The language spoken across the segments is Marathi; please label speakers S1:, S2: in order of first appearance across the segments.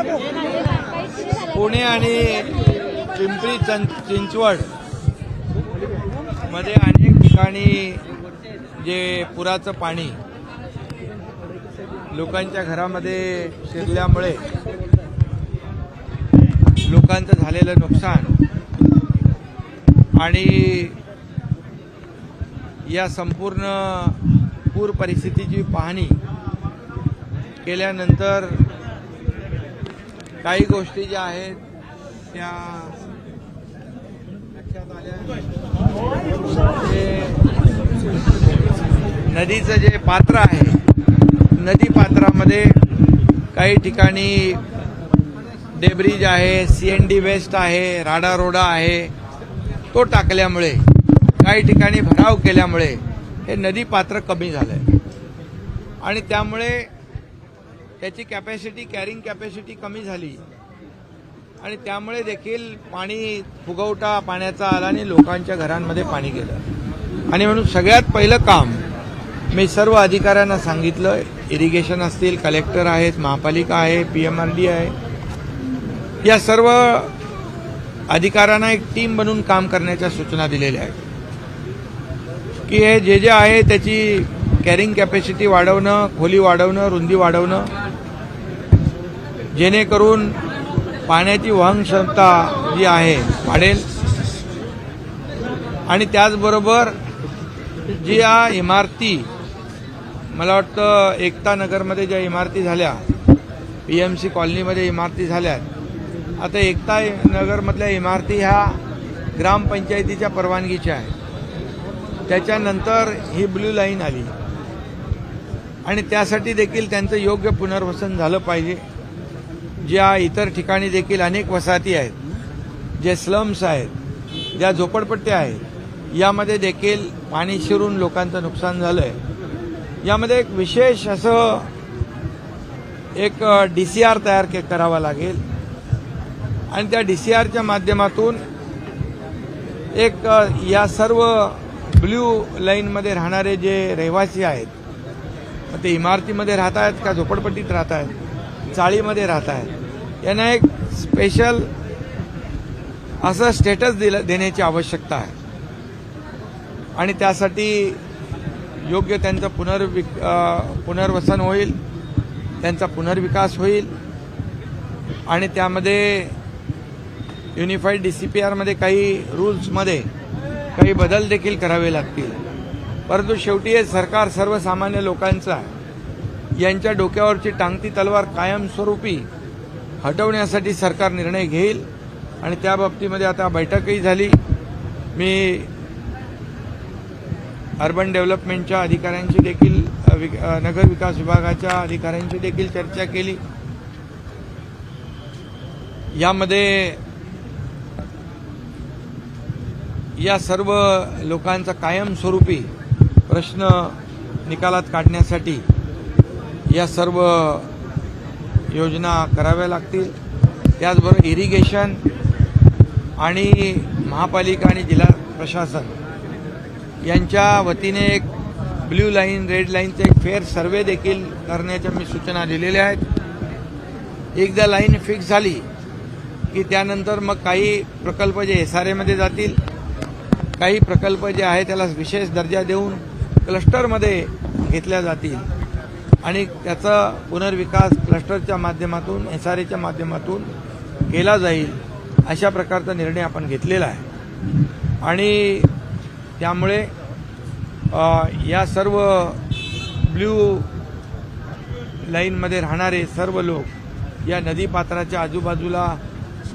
S1: पुणे आणि पिंपरी चिंचवडमध्ये अनेक ठिकाणी जे पुराचं पाणी लोकांच्या घरामध्ये शिरल्यामुळे लोकांचं झालेलं नुकसान आणि या संपूर्ण पूर परिस्थितीची पाहणी केल्यानंतर काही गोष्टी ज्या आहेत त्या लक्षात आल्या. नदीचं जे पात्र आहे नदी पात्रामध्ये काही ठिकाणी डेब्रिज आहे सी एन डी वेस्ट आहे राडा रोडा आहे तो टाकल्यामुळे काही ठिकाणी भराव केल्यामुळे हे नदी पात्र कमी झालंय. आणि त्यामुळे त्याची कॅपॅसिटी कॅरिंग कॅपॅसिटी कमी झाली. आणि त्यामुळे देखील पाणी फुगवटा पाण्याचा आला आणि लोकांच्या घरांमध्ये पाणी गेलं. आणि म्हणून सगळ्यात पहिलं काम मी सर्व अधिकाऱ्यांना सांगितलं इरिगेशन असतील कलेक्टर आहेत महापालिका आहे पी एम आर डी आहे. या सर्व अधिकाऱ्यांना एक टीम बनवून काम करण्याच्या सूचना दिलेल्या आहेत. की हे जे जे आहे त्याची कॅरिंग कॅपॅसिटी वाढवणं खोली वाढवणं रुंदी वाढवणं जेणेकरून पाण्याची वहन क्षमता जी आहे वाढेल. आणि त्याचबरोबर जी या इमारती मला वाटतं एकता नगरमध्ये ज्या इमारती झाल्या पी एम सी कॉलनीमध्ये इमारती झाल्यात आता एकता नगरमधल्या इमारती ह्या ग्रामपंचायतीच्या परवानगीच्या आहेत. त्याच्यानंतर ही ब्ल्यू लाईन आली. आणि त्यासाठी देखील त्यांचं योग्य पुनर्वसन झालं पाहिजे. ज्या इतर ठिकाणी देखील अनेक वसाहती आहेत जे स्लम्स आहेत ज्या झोपडपट्ट्या आहेत यामध्ये देखील पाणी शिरून लोकांचं नुकसान झालं आहे यामध्ये एक विशेष असं एक डी सी आर तयार के करावा लागेल. आणि त्या डी सी आरच्या माध्यमातून एक या सर्व ब्ल्यू लाईनमध्ये राहणारे जे रहिवासी आहेत मग ते इमारतीमध्ये राहत आहेत का झोपडपट्टीत राहत आहेत चाळीमध्ये राहत आहेत यांना एक स्पेशल असं स्टेटस दिलं देण्याची आवश्यकता आहे. आणि त्यासाठी योग्य त्यांचं पुनर्विक पुनर्वसन होईल त्यांचा पुनर्विकास होईल. आणि त्यामध्ये युनिफाईड डी सी पी आरमध्ये काही रूल्समध्ये काही बदल देखील करावे लागतील. परंतु शेवटी हे सरकार सर्वसामान्य लोकांचं आहे. यांच्या डोक्यावरची टांगती तलवार कायमस्वरूपी हटवण्यासाठी सरकार निर्णय घेईल आणि त्या बाबतीमध्ये आता बैठकही झाली. मी अर्बन डेव्हलपमेंटच्या अधिकाऱ्यांशी देखील अ, विक- नगर विकास विभागाच्या अधिकाऱ्यांशी देखील चर्चा केली. यामध्ये या सर्व लोकांचा कायमस्वरूपी प्रश्न निकालात काढण्यासाठी या सर्व योजना कराव्या लागतील. त्याचबरोबर इरिगेशन आणि महापालिका आणि जिल्हा प्रशासन यांच्या वतीने एक ब्ल्यू लाईन रेड लाईनचं एक फेअर सर्वे देखील करण्याच्या मी सूचना दिलेल्या आहेत. एकदा लाईन फिक्स झाली की त्यानंतर मग काही प्रकल्प जे एस आर एमध्ये जातील काही प्रकल्प जे आहे त्याला विशेष दर्जा देऊन क्लस्टरमध्ये घेतल्या जातील. आणि त्याचा पुनर्विकास क्लस्टरच्या माध्यमातून एस आर एच्या माध्यमातून केला जाईल अशा प्रकारचा निर्णय आपण घेतलेला आहे. आणि त्यामुळे या सर्व ब्ल्यू लाईनमध्ये राहणारे सर्व लोक या नदीपात्राच्या आजूबाजूला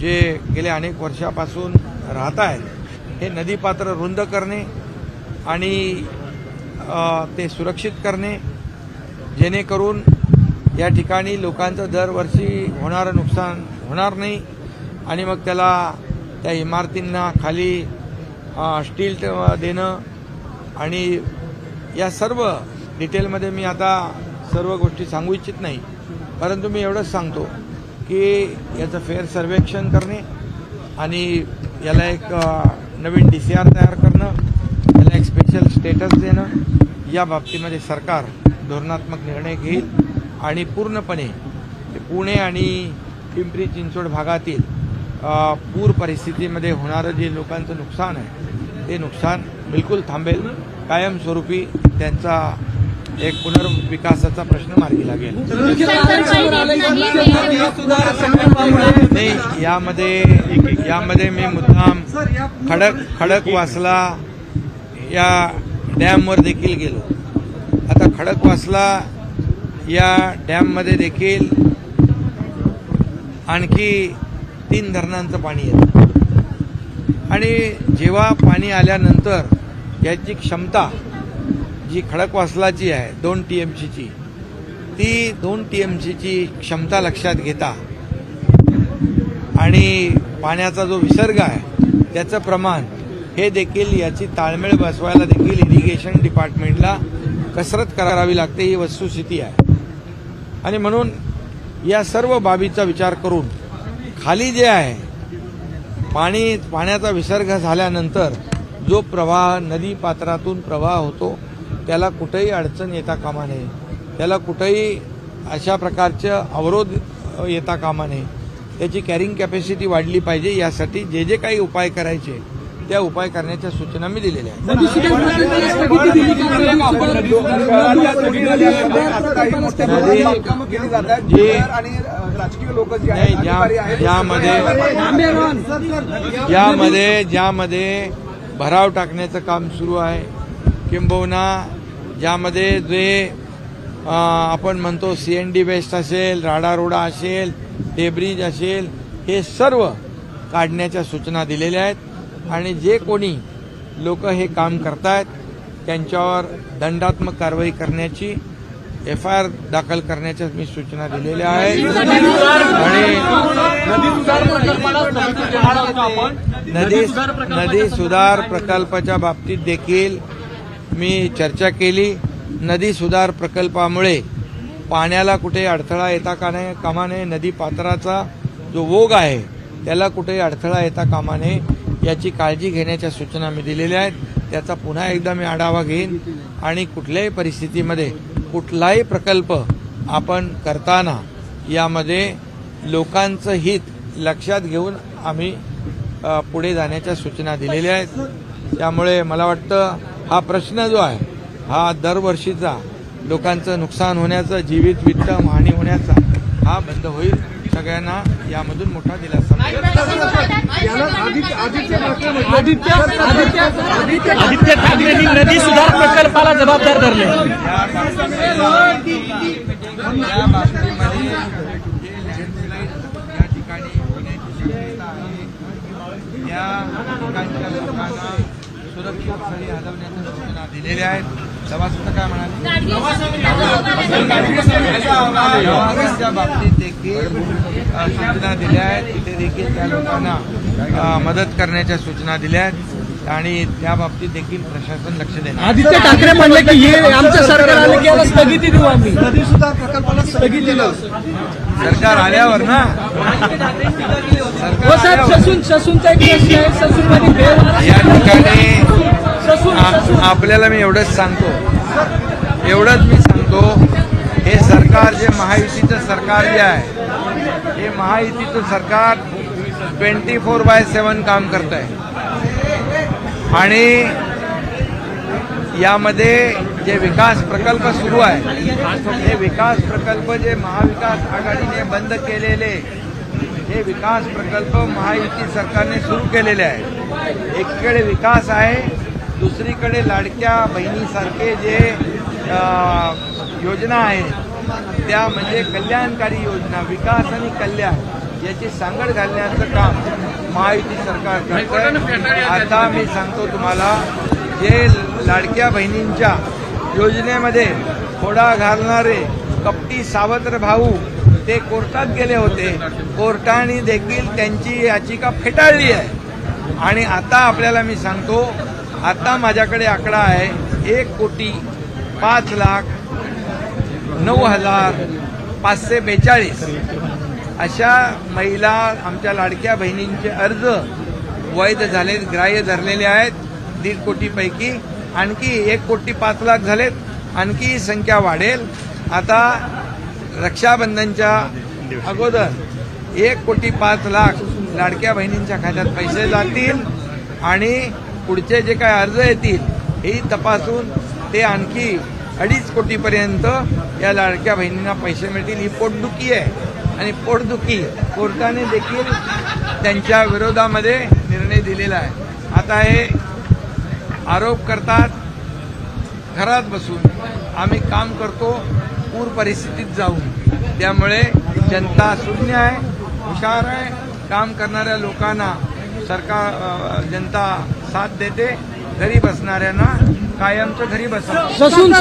S1: जे गेल्या अनेक वर्षापासून राहत आहेत हे नदीपात्र रुंद करणे आणि ते सुरक्षित करणे जेणेकरून या ठिकाणी लोकांचं दरवर्षी होणारं नुकसान होणार नाही आणि मग त्याला त्या इमारतींना खाली स्टील देणं आणि या सर्व डिटेलमध्ये मी आता सर्व गोष्टी सांगू इच्छित नाही. परंतु मी एवढंच सांगतो की याचं फेअर सर्वेक्षण करणे आणि याला एक नवीन डी सी आर तयार करणं फायनान्शियल स्टेटस देणं या बाबतीमध्ये सरकार धोरणात्मक निर्णय घेईल आणि पूर्णपणे पुणे आणि पिंपरी चिंचवड भागातील पूर परिस्थितीमध्ये होणारं जे लोकांचं नुकसान आहे ते नुकसान बिलकुल थांबेल. कायमस्वरूपी त्यांचा एक पुनर्विकासाचा प्रश्न मार्गी लागेल. नाही यामध्ये यामध्ये मी मुद्दाम खडक खडक वाचला या डॅमवर देखील गेलो. आता खडकवासला या डॅममध्ये देखील आणखी तीन धरणांचं पाणी येतं. आणि जेव्हा पाणी आल्यानंतर याची क्षमता जी खडकवासलाची आहे दोन टी एम सीची ती दोन टी एम सीची क्षमता लक्षात घेता आणि पाण्याचा जो विसर्ग आहे त्याचं प्रमाण हे देखील याची ताळमेळ बसवायला देखील इरिगेशन डिपार्टमेंटला कसरत करावी लागते ही वस्तुस्थिती आहे. आणि म्हणून या सर्व बाबीचा विचार करून खाली जे आहे पाणी पाण्याचा विसर्ग झाल्यानंतर जो प्रवाह नदी पात्रातून प्रवाह होतो त्याला कुठेही अडचण येता कामा नये. त्याला कुठेही अशा प्रकारचं अवरोध येता कामा नये. त्याची कॅरिंग कॅपॅसिटी वाढली पाहिजे. यासाठी जे जे काही उपाय करायचे त्या उपाय करण्याच्या सूचना मी दिलेल्या आहेत. जे
S2: आणि राजकीय लोक जे
S1: नाही
S2: आहेत
S1: ज्या
S2: अधिकारी आहेत,
S1: ज्यामध्ये भराव टाकण्याचं काम सुरू आहे. किंबहुना ज्यामध्ये जे आपण म्हणतो सी एन डी बेस्ट असेल राडा रोडा असेल डेब्रिज असेल हे सर्व काढण्याच्या सूचना दिलेल्या आहेत. आणि जे कोणी लोक हे काम करतायत त्यांच्यावर दंडात्मक कारवाई करण्याची एफ आय आर दाखल करण्याच्या मी सूचना दिलेल्या आहेत. आणि नदी नदी सुधार प्रकल्पाच्या बाबतीत देखील मी चर्चा केली. नदी सुधार प्रकल्पामुळे पाण्याला कुठे अडथळा येता का नाही कामा नये नदी पात्राचा जो ओघ आहे त्याला कुठे अडथळा येता कामा नये याची काळजी घेण्याच्या सूचना मी दिलेल्या आहेत. त्याचा पुन्हा एकदा मी आढावा घेईन. आणि कुठल्याही परिस्थितीमध्ये कुठलाही प्रकल्प आपण करताना यामध्ये लोकांचं हित लक्षात घेऊन आम्ही पुढे जाण्याच्या सूचना दिलेल्या आहेत. त्यामुळे मला वाटतं हा प्रश्न जो आहे हा दरवर्षीचा लोकांचं नुकसान होण्याचं जीवित वित्त हानी होण्याचा हा बंद होईल. सगळ्यांना यामधून मोठा दिलासा
S3: आदित्य ठाकरेंनी नदी सुधार प्रकल्पाला जबाबदार धरले
S1: या ठिकाणच्या लोकांना सुरक्षित स्थळी हलवण्याच्या सूचना दिलेल्या आहेत सभासद काय म्हणाले बाबतीत देखील सूचना दिल्या आहेत तिथे देखील त्या लोकांना मदत करण्याच्या सूचना दिल्या आणि त्या बाबतीत देखील प्रशासन लक्ष देणार
S3: आदित्य ठाकरे म्हणले की हे आमचं सरकार आलं की याला स्थगिती देऊ आम्ही.
S2: नदी सुधार प्रकल्पाला स्थगिती दिलं.
S1: सरकार आल्यावर ना?
S3: हो साहेब. ससून ससूनचा एक प्रश्न आहे. ससून मध्ये
S1: या ठिकाणी
S3: ससून
S1: आ-
S3: ससून.
S1: आपल्याला मी एवढंच सांगतो. एवढंच मी सांगतो हे सरकार जे महायुतीचं सरकार जे आहे हे महायुतीचं सरकार ट्वेंटी फोर बाय सेवन काम करत आहे आणि यामध्ये जे विकास प्रकल्प सुरू आहे हे विकास प्रकल्प जे महाविकास आघाडीने बंद केलेले हे विकास प्रकल्प महायुती सरकारने सुरू केलेले आहेत. एकीकडे विकास आहे दुसरीकडे लाडक्या बहिणीसारखे जे योजना आहेत त्या म्हणजे कल्याणकारी योजना विकास आणि कल्याण. याची सांगड घालण्याचं काम महायुती सरकार करतंय. आता मी सांगतो तुम्हाला जे लाडक्या बहिणींच्या योजनेमध्ये खोडा घालणारे कपटी सावत्र भाऊ ते कोर्टात गेले होते. कोर्टाने देखील त्यांची याचिका फेटाळली आहे. आणि आता आपल्याला मी सांगतो आता माझ्याकडे आकडा आहे एक कोटी पाच लाख नऊ हजार पाचशे बेचाळीस. अशा महिला आमच्या लाडक्या बहिणींचे अर्ज वैध झालेत ग्राह्य धरलेले आहेत दीड कोटीपैकी. आणखी एक कोटी पाच लाख झालेत. आणखी संख्या वाढेल. आता रक्षाबंधनच्या अगोदर एक कोटी पाच लाख लाडक्या बहिणींच्या खात्यात पैसे जातील आणि पुढचे जे काय अर्ज येतील हेही तपासून ते आणखी अडीच कोटीपर्यंत या लाडक्या बहिणींना पैसे मिळतील. ही पोटदुखी आहे. आणि पोटदुखी. कोर्टाने देखील त्यांच्या विरोधामध्ये निर्णय दिलेला आहे. आता हे आरोप करतात घरात बसून. आम्ही काम करतो पूर परिस्थितीत जाऊन. त्यामुळे जनता शून्य आहे हुशार आहे. काम करणाऱ्या लोकांना सरकार जनता साथ देते. घरी बसणाऱ्यांना कायमचं घरी बसवतं
S3: ससून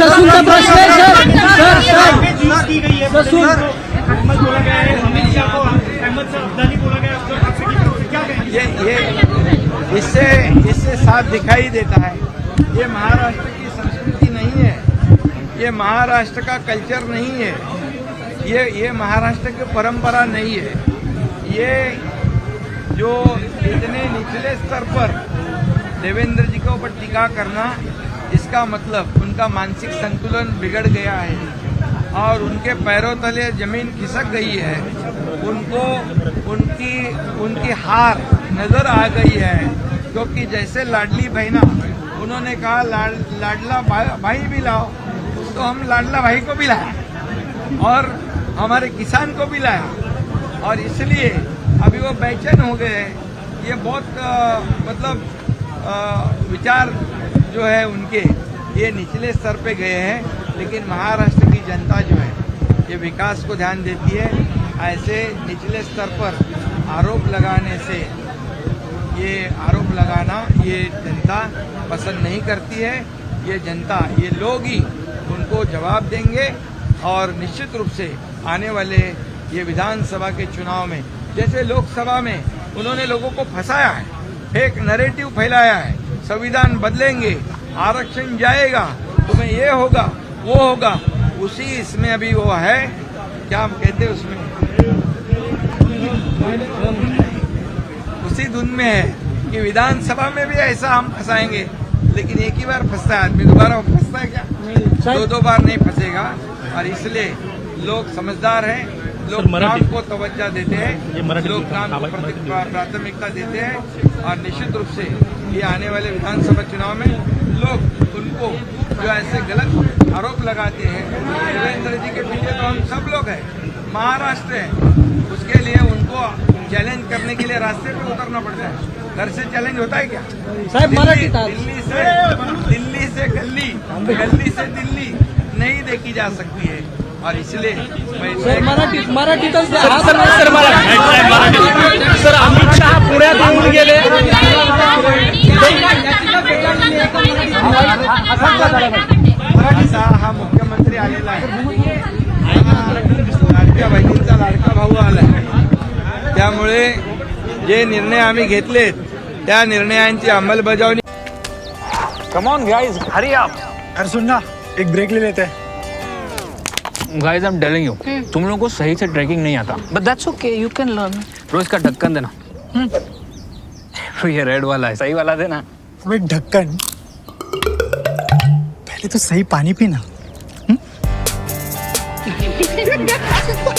S3: ससून.
S4: अहमद बोला गया है को अहमद अब्दाली बोला गया क्या
S1: ये ये, इससे इससे साफ़ दिखाई देता है, ये महाराष्ट्र की संस्कृति नहीं है, ये महाराष्ट्र का कल्चर नहीं है, ये ये महाराष्ट्र की परंपरा नहीं है, ये जो इतने निचले स्तर पर देवेंद्र जी के ऊपर टीका करना, इसका मतलब उनका मानसिक संतुलन बिगड़ गया है। और उनके पैरों तले ज़मीन खिसक गई है। उनको उनकी उनकी हार नज़र आ गई है क्योंकि जैसे लाडली बहना उन्होंने कहा लाड, लाडला भाई, भाई भी लाओ तो हम लाडला भाई को भी लाए और हमारे किसान को भी लाया और इसलिए अभी वो बेचैन हो गए ये बहुत मतलब विचार जो है उनके ये निचले स्तर पे गए हैं लेकिन महाराष्ट्र की जनता जो है, ये विकास को ध्यान देती है। ऐसे निचले स्तर पर आरोप लगाने से ये आरोप लगाना ये जनता पसंद नहीं करती है। ये जनता, ये लोग ही उनको जवाब देंगे और निश्चित रूप से आने वाले ये विधानसभा के चुनाव में, जैसे लोकसभा में उन्होंने लोगों को फंसाया है फेक नरेटिव फैलाया है, संविधान बदलेंगे, आरक्षण जाएगा, तुम्हें ये होगा, वो होगा उसी इसमें अभी वो है। क्या हम कहते हैं उसमें? उसी धुन में है कि विधानसभा में भी ऐसा हम फंसाएँगे लेकिन एक ही बार फंसता है आदमी। दोबारा फंसता है क्या? दो दो बार नहीं फंसेगा और इसलिए लोग समझदार हैं। लोग काम को तवज्जा देते हैं। लोग काम को प्राथमिकता देते हैं और निश्चित रूप से ये आने वाले विधानसभा चुनाव में लोग उनको जो ऐसे गलत आरोप लगाते हैं देवेंद्र जी के पीछे तो हम सब लोग हैं महाराष्ट्र है उसके लिए उनको चैलेंज करने के लिए रास्ते पे उतरना पड़ता है घर से चैलेंज होता है क्या
S3: साहेब,
S1: दिल्ली- दिल्ली से दिल्ली से गली गली से दिल्ली नहीं देखी जा सकती है और इसलिए मैं
S3: सर मराठीत मराठीतच द्या.
S5: सर
S3: हा
S5: sir sir Marathi sir Amit Shah पुण्यात येऊन गेले
S1: असा जे निर्णय आम्ही घेतलेत त्या निर्णयांची अंमलबजावणी
S5: कम ऑन गाइस हरी आप
S4: अरे सुन ना एक ब्रेक ले लेते. हैं
S6: guys I am telling you तुम लोगों को सही से ट्रैकिंग नहीं आता। But that's okay you can learn रोज का ढक्कन देना। तो ये रेड वाला है सही वाला देना।
S4: अब एक ढक्कन। पहले तो सही पानी पीना।